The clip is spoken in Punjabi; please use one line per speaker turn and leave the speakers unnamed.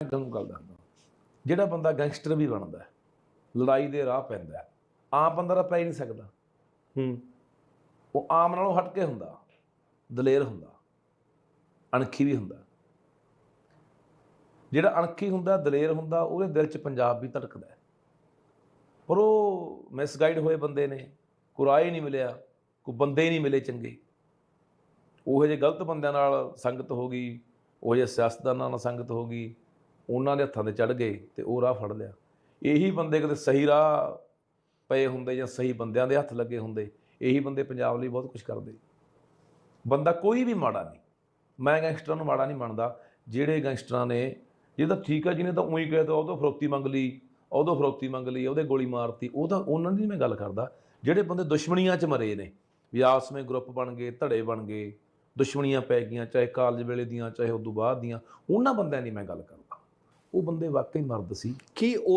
ਤੁਹਾਨੂੰ ਗੱਲ ਦੱਸਦਾ। ਜਿਹੜਾ ਬੰਦਾ ਗੈਂਗਸਟਰ ਵੀ ਬਣਦਾ ਹੈ, ਲੜਾਈ ਦੇ ਰਾਹ ਪੈਂਦਾ ਹੈ, ਆਮ ਬੰਦਾ ਤਾਂ ਪੈ ਹੀ ਨਹੀਂ ਸਕਦਾ।
ਹੂੰ।
ਉਹ ਆਮ ਨਾਲੋਂ ਹਟ ਕੇ ਹੁੰਦਾ ਦਲੇਰ ਹੁੰਦਾ ਅਣਖੀ ਵੀ ਹੁੰਦਾ। ਜਿਹੜਾ ਅਣਖੀ ਹੁੰਦਾ ਦਲੇਰ ਹੁੰਦਾ ਉਹਦੇ ਦਿਲ 'ਚ ਪੰਜਾਬ ਵੀ ਧੜਕਦਾ ਪਰ ਉਹ ਮਿਸਗਾਈਡ ਹੋਏ ਬੰਦੇ ਨੇ ਕੋਈ ਰਾਹ ਹੀ ਨਹੀਂ ਮਿਲਿਆ ਕੋਈ ਬੰਦੇ ਹੀ ਨਹੀਂ ਮਿਲੇ ਚੰਗੇ। ਉਹ ਜਿਹੇ ਗਲਤ ਬੰਦਿਆਂ ਨਾਲ ਸੰਗਤ ਹੋ ਗਈ ਉਹ ਜਿਹੇ ਸਿਆਸਤਦਾਨਾਂ ਨਾਲ ਸੰਗਤ ਹੋ ਗਈ ਉਹਨਾਂ ਦੇ ਹੱਥਾਂ ਤੇ ਚੜ ਗਏ ਤੇ ਉਹ ਰਾਹ ਫੜ ਲਿਆ। ਇਹੀ ਬੰਦੇ ਕਿਤੇ ਸਹੀ ਰਾਹ ਪਏ ਹੁੰਦੇ ਜਾਂ ਸਹੀ ਬੰਦਿਆਂ ਦੇ ਹੱਥ ਲੱਗੇ ਹੁੰਦੇ, ਇਹੀ ਬੰਦੇ ਪੰਜਾਬ ਲਈ ਬਹੁਤ ਕੁਝ ਕਰਦੇ। ਬੰਦਾ ਕੋਈ ਵੀ ਮਾੜਾ ਨਹੀਂ। ਮੈਂ ਗੈਂਗਸਟਰਾਂ ਨੂੰ ਮਾੜਾ ਨਹੀਂ ਮੰਨਦਾ। ਜਿਹੜੇ ਗੈਂਗਸਟਰਾਂ ਨੇ ਜੇ ਤਾਂ ਠੀਕ ਆ, ਜਿਹਨੇ ਤਾਂ ਉਹੀ ਕਹਿ ਤਾ ਉਹਦੋਂ ਫਰੋਤੀ ਮੰਗ ਲਈ ਉਹਦੋਂ ਫਰੋਤੀ ਮੰਗ ਲਈ, ਉਹਦੇ ਗੋਲੀ ਮਾਰਤੀ, ਉਹ ਤਾਂ ਉਹਨਾਂ ਦੀ ਮੈਂ ਗੱਲ ਕਰਦਾ। ਜਿਹੜੇ ਬੰਦੇ ਦੁਸ਼ਮਣੀਆਂ 'ਚ ਮਰੇ ਨੇ, ਵੀ ਆਪਸ ਵਿੱਚ ਗਰੁੱਪ ਬਣ ਗਏ, ਧੜੇ ਬਣ ਗਏ, ਦੁਸ਼ਮਣੀਆਂ ਪੈ ਗਈਆਂ, ਚਾਹੇ ਕਾਲਜ ਵੇਲੇ ਦੀਆਂ, ਚਾਹੇ ਉਦੋਂ ਬਾਅਦ ਦੀਆਂ, ਉਹਨਾਂ ਬੰਦਿਆਂ ਦੀ ਮੈਂ ਗੱਲ ਕਰਦਾ। ਉਹ ਬੰਦੇ ਵਾਕਈ ਮਰਦ ਸੀ।
ਕੀ ਉਹ